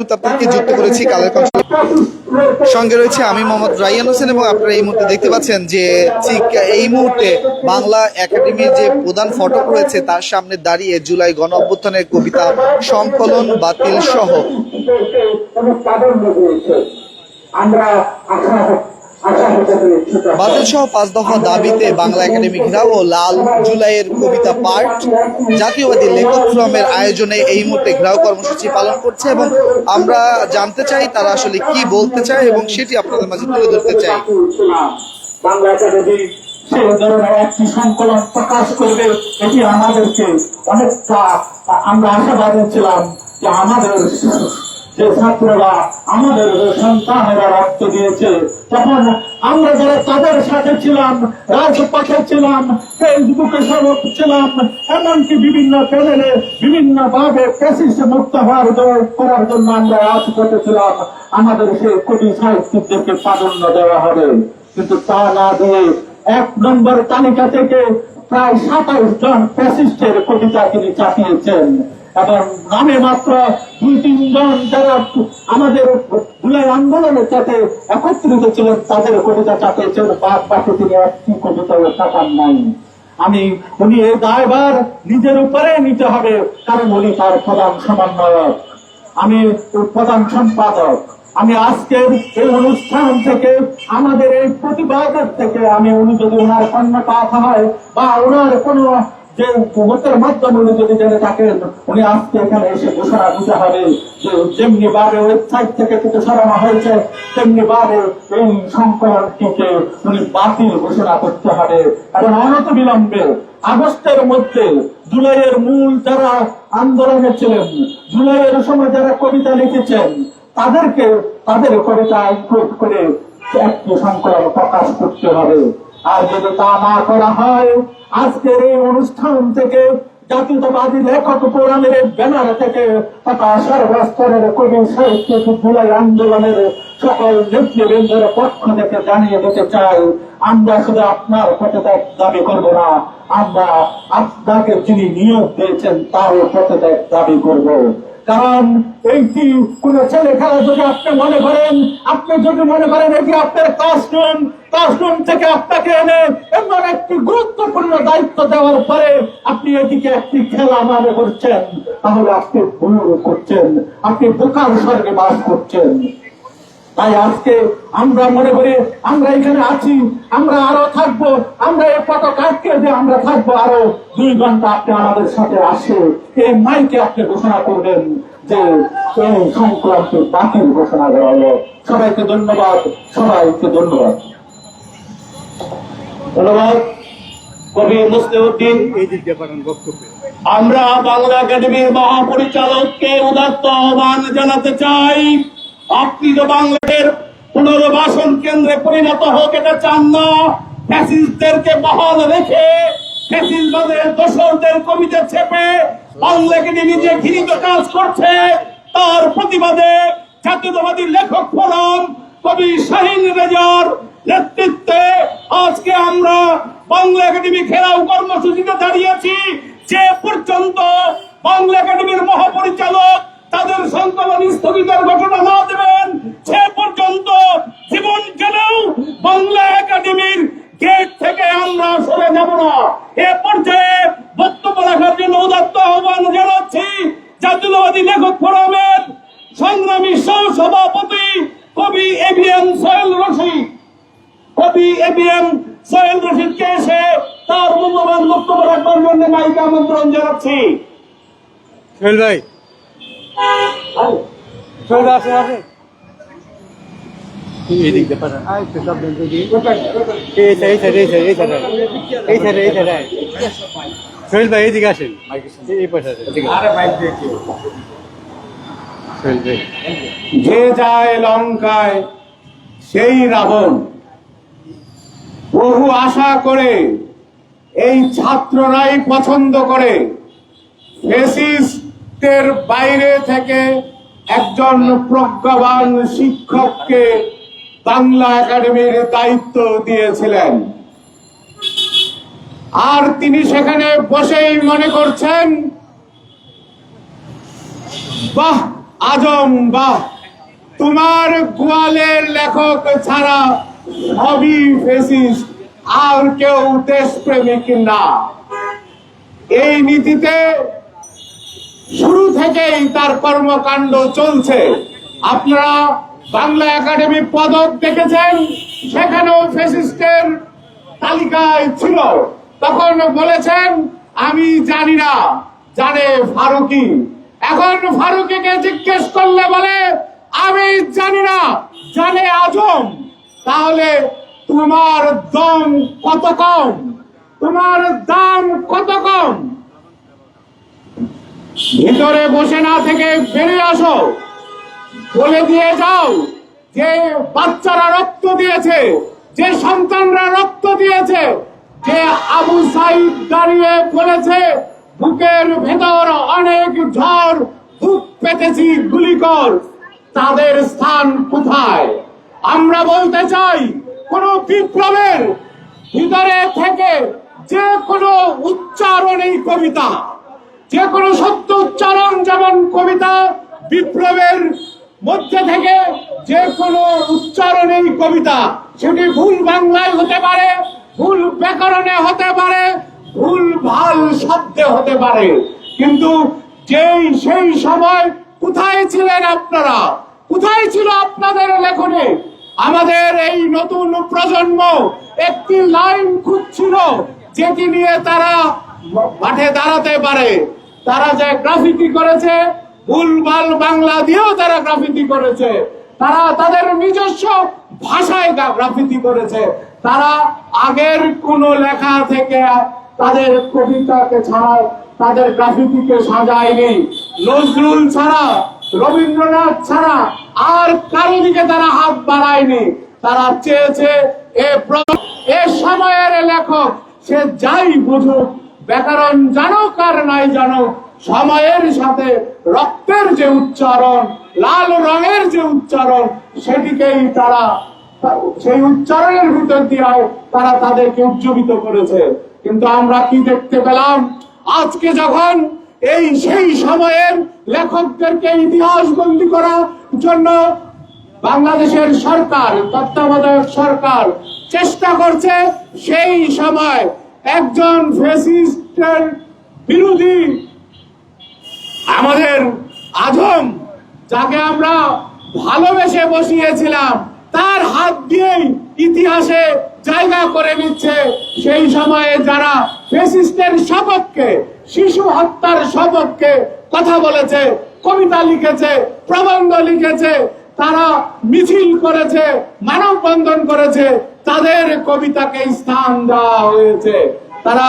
যুক্ত করেছি কালের সঙ্গে রয়েছে আমি মোহাম্মদ রাইয়ান হোসেন এবং আপনারা এই মুহূর্তে দেখতে পাচ্ছেন যে ঠিক এই মুহূর্তে বাংলা একাডেমির যে প্রধান ফটক রয়েছে, তার সামনে দাঁড়িয়ে জুলাই গণ অভ্যুত্থানের কবিতা সংকলন বাতিল সহ। আমরা বাতিল সহ পাঁচ দফা দাবিতে বাংলা একাডেমি ঘেরাও ও লাল জুলাইয়ের কবিতা পাঠ। জাতীয়বাদী লেখক ফ্রমের আয়োজনে এই মুহূর্তে ঘেরাও কর্মসূচি পালন করছে এবং আমরা জানতে চাই তারা আসলে কি বলতে চায় এবং সেটি আপনাদের মাঝে তুলে ধরতে চাই। আমাদের যে ছাত্ররা আমাদের সন্তানেরা রক্ত দিয়েছে, তখন আমরা যারা তাদের সাথে ছিলাম, রাজপথে ছিলাম, ফেসবুকে সরব ছিলাম, এমনকি বিভিন্ন চ্যানেলে বিভিন্ন ভাবে ফেসিস মুক্ত হওয়ার করার জন্য আমরা রাজপথে ছিলাম। আমাদের সেই কবি সাহিত্যিকদেরকে প্রাধান্য দেওয়া হবে। কিন্তু তা না দিয়ে এক নম্বর তালিকা থেকে প্রায় সাতাইশ জন ফ্যাসিস্টের কবিতা তিনি চাপিয়েছেন। এবং নামে মাত্র দুই তিনজন যারা আমাদের জুলাই আন্দোলনের সাথে একত্রিত ছিলেন, তাদের কবিতা চাপিয়েছেন বাদ বাকি তিনি একটি কবিতাও চাপান নাই। আমি উনি এই দায়ভার নিজের উপরে নিতে হবে, কারণ উনি তার প্রধান সমন্বয়ক আমি প্রধান সম্পাদক। আমি আজকের এই অনুষ্ঠান থেকে, আমাদের এই প্রতিবাদের থেকে আমি উনি যদি ওনার কন্যা কন্যাটা হয় বা ওনার কোনো যে ভোটের মাধ্যমে উনি যদি জেনে থাকেন, উনি আজকে এখানে এসে ঘোষণা দিতে হবে যে যেমনি ভাবে ওয়েবসাইট থেকে থেকে সরানো হয়েছে, তেমনি ভাবে এই সংকলনটিকে উনি বাতিল ঘোষণা করতে হবে। এবং অনত বিলম্বে আগস্টের মধ্যে জুলাইয়ের মূল যারা আন্দোলনে ছিলেন, জুলাইয়ের সময় যারা কবিতা লিখেছেন, তাদেরকে, তাদের কবিতা ইনক্লুড করে একটি সংকলন প্রকাশ করতে হবে। আর যদি তা না করা হয়, আজকের এই অনুষ্ঠান থেকে জাতীয়তাবাদী লেখক এই ব্যানার থেকে তথা সর্বস্তরের কবি সাহিত্যিক জুলাই আন্দোলনের সকল নেতৃবৃন্দের পক্ষ থেকে জানিয়ে দিতে চাই, আমরা শুধু আপনার পদত্যাগ দাবি করব না, আমরা আপনাকে যিনি নিয়োগ দিয়েছেন তার পদত্যাগ দাবি করব। কারণ এইটি কোন ছেলে খেলা যদি আপনি মনে করেন, আপনি যদি মনে করেন এটি আপনার ক্লাসরুম ক্লাসরুম থেকে আপনাকে এনে এমন একটি গুরুত্বপূর্ণ দায়িত্ব দেওয়ার পরে আপনি এটিকে একটি খেলা মনে করছেন। তাহলে আপনি ভুল করছেন, আপনি বোকার স্বর্গে বাস করছেন। তাই আজকে আমরা মনে করি আমরা এখানে আছি আমরা আরও থাকব আমরা এই পতাকা আটকে যে আমরা থাকব আরও দুই ঘণ্টা আপনি আমাদের সাথে আসে। এই মাইকে আপনি ঘোষণা করবেন যে এই সংক্রান্ত বাতিল ঘোষণা দেওয়া হলো। সবাইকে ধন্যবাদ সবাইকে ধন্যবাদ। ধন্যবাদ। কবি মুসলিউদ্দিন আমরা বাংলা একাডেমির মহাপরিচালককে উদাত্ত আহ্বান জানাতে চাই। আপনি তো বাংলাদেশের পুনর্বাসন কেন্দ্রে পরিণত হোক এটা চান না। ফ্যাসিস্টদেরকে বহাল রেখে ফ্যাসিস্টবাদের দোসরদের কবিতা ছেপে বাংলা একাডেমি যে ঘৃণিত কাজ করছে। তার প্রতিবাদে জাতীয়তাবাদী লেখক ফোরাম কবি শাহিন রেজার নেতৃত্বে আজকে আমরা বাংলা একাডেমি ঘেরাও কর্মসূচিতে দাঁড়িয়েছি যে পর্যন্ত বাংলা একাডেমির মহাপরিচালক তাদের সংকলন স্থগিতের ঘটনা না দেবেন, সে পর্যন্ত জীবন গেলেও বাংলা একাডেমির গেট থেকে আমরা সরে যাব না। এ পর্যায়ে বক্তব্য রাখার জন্য উদাত্ত আহ্বান জানাচ্ছি জাতীয়তাবাদী লেখক ফোরামের সংগ্রামী সহ সভাপতি কবি এবিএম সোহেল রশিদ। কবি এবিএম সোহেল রশিদকে এসে তার মূল্যবান বক্তব্য রাখবার জন্য মাইকে আমন্ত্রণ জানাচ্ছি। সোহেল ভাই সোহেল ভাই আসেন আসেন। এই পাশে যে যায় লঙ্কায় সেই রাবণ। বহু আশা করে এই ছাত্ররাই পছন্দ করে। ফেসিস্টের বাইরে থেকে একজন প্রজ্ঞাবান শিক্ষককে বাংলা একাডেমির দায়িত্ব দিয়েছিলেন। আর তিনি সেখানে বসেই মনে করছেন, বাহ, আজম, বাহ, তোমার গোয়ালের লেখক ছাড়া সবই ফেসিস আর কেউ দেশপ্রেমিক না। এই নীতিতে শুরু থেকেই তার কর্মকাণ্ড চলছে। আপনারা বাংলা একাডেমি পদক দেখেছেন, সেখানেও ফেসিস্টের তালিকায় ছিল। তখন বলেছেন, আমি জানি না, জানে ফারুকি। এখন ফারুকিকে জিজ্ঞেস করলে বলে, আমি জানি না, জানে আজম। তাহলে তোমার দম কত কম? তোমার দাম কত কম? ভিতরে বসে না থেকে বেরিয়ে আসো। বলে দিয়ে যাও যে বাচ্চারা রক্ত দিয়েছে, যে সন্তানরা রক্ত দিয়েছে, যে আবু সাইদ দাঁড়িয়ে বলেছে, বুকের ভেতর অনেক ঝড়, বুক পেতেছি গুলি কর তাদের স্থান কোথায়? আমরা বলতে চাই, কোন বিপ্লবের ভিতরে থেকে যে কোনো উচ্চারণ এই কবিতা। যে কোনো সত্য উচ্চারণ যেমন কবিতা বিপ্লবের মধ্যে থেকে যে কোনো উচ্চারণেই কবিতা, সেটি ভুল বাংলায় হতে পারে, ভুল ব্যাকরণে হতে পারে, ভুল ভালো শব্দে হতে পারে। কিন্তু যেই সেই সময় কোথায় ছিলেন আপনারা? কোথায় ছিল আপনাদের লেখনে? আমাদের এই নতুন প্রজন্ম একটি লাইন খুঁজছিল, যেটি নিয়ে তারা মাঠে দাঁড়াতে পারে। তারা যে গ্রাফিতি করেছে, ভুলভাল বাংলা দিয়েও তারা গ্রাফিতি করেছে। তারা তাদের নিজস্ব ভাষায় গ্রাফিতি করেছে। তারা আগের কোন লেখা থেকে তাদের কবিতাকে ছাড়া তাদের গ্রাফিতিকে সাজায়নি। নজরুল ছাড়া, রবীন্দ্রনাথ ছাড়া আর কারও দিকে তারা হাত বাড়ায়নি। তারা চেয়েছে এ সময়ের লেখক, সে যাই বুঝুক ব্যাকরণ জানুক আর নাই জানুক সময়ের সাথে রক্তের যে উচ্চারণ, লাল রঙের যে উচ্চারণ, সেটিকেই তারা সেই উচ্চারণের ভিতর দিয়ে তারা তাদেরকে উজ্জীবিত করেছে। কিন্তু আমরা কি দেখতে পেলাম? আজকে যখন এই সেই সময়ের লেখকদেরকে ইতিহাস বন্দি করার জন্য বাংলাদেশের সরকার, তত্ত্বাবধায়ক সরকার চেষ্টা করছে, সেই সময় একজন ফেসিস্টের বিরোধী। আমাদের আজম যাকে আমরা ভালোবেসে বসিয়েছিলাম, তার হাত দিয়েই ইতিহাসে জায়গা করে নিচ্ছে। সেই সময়ে যারা ফেসিস্টের সপক্ষে শিশু হত্যার সপক্ষে কথা বলেছে, কবিতা লিখেছে, প্রবন্ধ লিখেছে, তারা মিছিল করেছে, মানববন্ধন করেছে তাদের কবিতাকে স্থান দেওয়া হয়েছে। তারা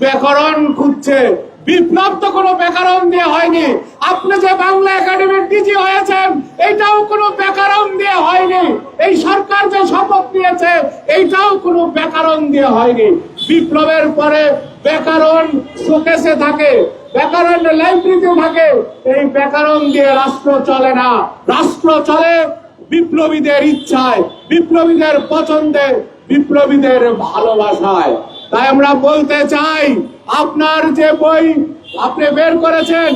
ব্যাকরণ খুঁজছে। বিপ্লব তো কোনো ব্যাকরণ দিয়ে হয়নি। আপনি যে বাংলা একাডেমির ডিজি হয়েছেন এইটাও কোনো ব্যাকরণ দিয়ে হয়নি। এই সরকার যে শপথ নিয়েছে, এইটাও কোনো ব্যাকরণ দিয়ে হয়নি। বিপ্লবের পরে ব্যাকরণ শোকেসে থাকে ব্যাকরণ লাইব্রেরিতে থাকে। এই ব্যাকরণ দিয়ে রাষ্ট্র চলে না। রাষ্ট্র চলে বিপ্লবীদের ইচ্ছায়, বিপ্লবীদের পছন্দে, বিপ্লবীদের ভালোবাসায়। তাই আমরা বলতে চাই, আপনার যে বই আপনি বের করেছেন,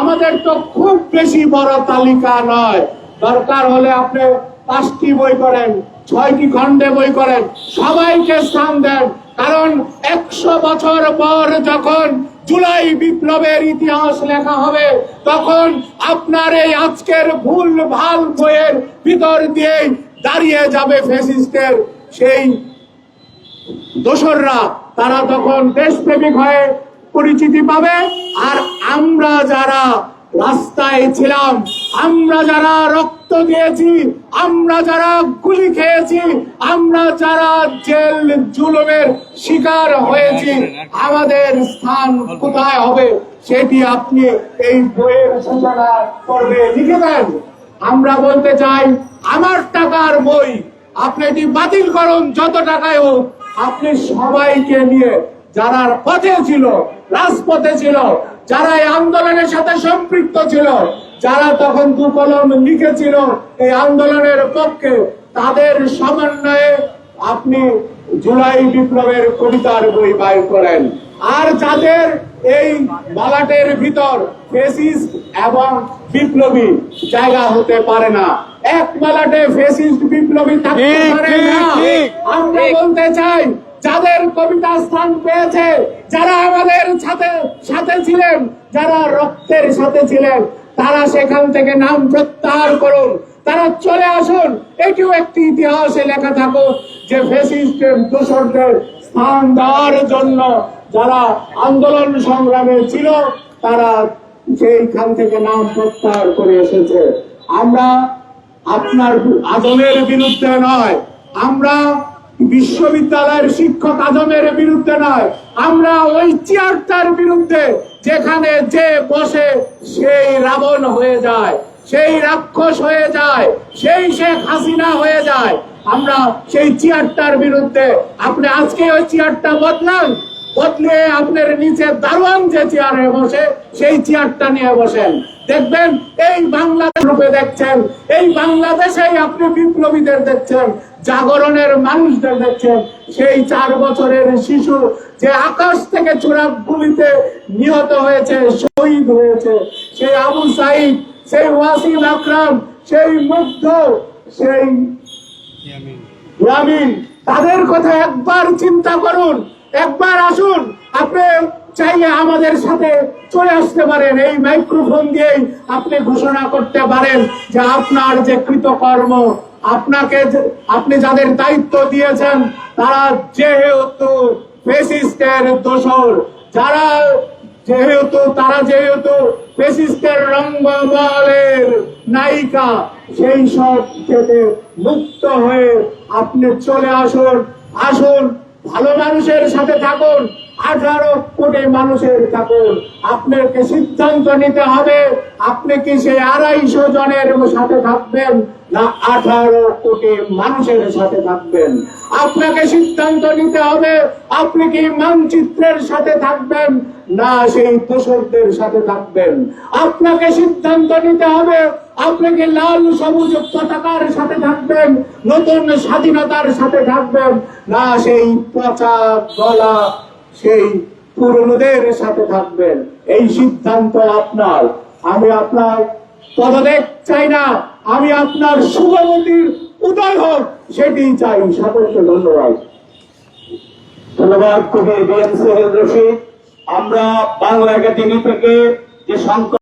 আমাদের তো খুব বেশি বড় তালিকা নয়। দরকার হলে আপনি পাঁচটি বই করেন, ছয়টি খণ্ডে বই করেন, সবাইকে স্থান দেন। কারণ একশো বছর পর যখন জুলাই বিপ্লবের ইতিহাস লেখা হবে, তখন আপনার এই আজকের ভুল ভালো বইয়ের ভিতর দিয়ে দাঁড়িয়ে যাবে ফেসিস্টের সেই দোসররা। তারা তখন দেশপ্রেমিক হয়ে পরিচিতি পাবে, আর আমরা যারা রাস্তায় ছিলাম আমরা যারা রক্ত দিয়েছি, আমরা যারা গুলি খেয়েছি, আমরা যারা জেল জুলুমের শিকার হয়েছি, আমাদের স্থান কোথায় হবে সেটি আপনি এই বইয়ের সূচনা করবে লিখে দেন। আমরা বলতে চাই, আমার টাকার বই আপনি এটি বাতিল করুন যত টাকায় হোক, আপনি সবাইকে নিয়ে, যারা পথে ছিল, রাজপথে ছিল যারা এই আন্দোলনের সাথে সম্পৃক্ত ছিল যারা তখন দু কলম লিখেছিল এই আন্দোলনের পক্ষে তাদের সমন্বয়ে আপনি জুলাই বিপ্লবের কবিতার বই বাইর করেন। আর যাদের এই বালাটের ভিতর এবং বিপ্লবী জায়গা হতে পারে না এক বালাটে ফেসিস্ট বিপ্লবী থাকতে পারে না। আমরা বলতে চাই যাদের কবিতা স্থান পেয়েছে, যারা আমাদের সাথে সাথে ছিলেন, যারা রক্তের সাথে ছিলেন, তারা সেখান থেকে নাম প্রত্যাহার করুন। তারা চলে আসুন। এটিও একটি ইতিহাসে লেখা থাকুক যে ফেসিস্টের দোসরদের স্থান দেওয়ার জন্য যারা আন্দোলন সংগ্রামে ছিল, তারা সেইখান থেকে নাম প্রত্যাহার করে এসেছে। আমরা আপনার আজমের বিরুদ্ধে নয়, আমরা বিশ্ববিদ্যালয়ের শিক্ষক আজমের বিরুদ্ধে নয়। আমরা ওই চেয়ারটার বিরুদ্ধে যেখানে যে বসে সেই রাবণ হয়ে যায়, সেই রাক্ষস হয়ে যায়, সেই শেখ হাসিনা হয়ে যায়। আমরা সেই চেয়ারটার বিরুদ্ধে, আপনি আজকে ওই চেয়ারটা বদলান? বদলে আপনার নিচে দারোয়ান যে চেয়ারে বসে, সেই চেয়ারটা নিয়ে বসেন। দেখবেন, এই বাংলাদেশ রূপে দেখছেন, এই বাংলাদেশেই আপনি বিপ্লবীদের দেখছেন। জাগরণের মানুষদের দেখছেন। সেই চার বছরের শিশু যে আকাশ থেকে চূড়া গুলিতে নিহত হয়েছে, শহীদ হয়েছে, সেই আবু সাইদ, সেই ওয়াসিম আকরাম, সেই মুগ্ধ, সেই গ্রামীণ তাদের কথা একবার চিন্তা করুন, একবার আসুন। আপনি চাইলে আমাদের সাথে চলে আসতে পারেন। এই মাইক্রোফোন দিয়েই আপনি ঘোষণা করতে পারেন যে আপনার যে কৃতকর্ম আপনাকে আপনি যাদের দায়িত্ব দিয়েছেন, তারা যেহেতু ফেসিস্টের দোষর। যারা যেহেতু তারা যেহেতু ফেসিস্টের রঙ্গমহলের নায়িকা, সেই সব থেকে মুক্ত হয়ে আপনি চলে আসুন। আসুন, ভালো মানুষের সাথে থাকুন আঠারো কোটি মানুষের থাকুন। আপনাকে সিদ্ধান্ত নিতে হবে। আপনি কি সেই আড়াইশো জনের সাথে থাকবেন? না আঠারো কোটি মানুষের সাথে থাকবেন। আপনাকে সিদ্ধান্ত নিতে হবে, আপনি কি মানচিত্রের সাথে থাকবেন না সেই দোষকদের সাথে থাকবেন? আপনাকে সিদ্ধান্ত নিতে হবে, আপনি কি লাল সবুজ পতাকার সাথে থাকবেন, নতুন স্বাধীনতার সাথে থাকবেন, না সেই পচা গলা সেই পুরনোদের সাথে থাকবেন? এই সিদ্ধান্ত আপনার। আমি আপনার পদত্যাগ চাই না। আমি আপনার শুভমতির উদয় হোক, সেটি চাই। সকলকে ধন্যবাদ। ধন্যবাদ কবি বিএম সোহেল রশিদ। আমরা বাংলা একাডেমি থেকে যে সংকট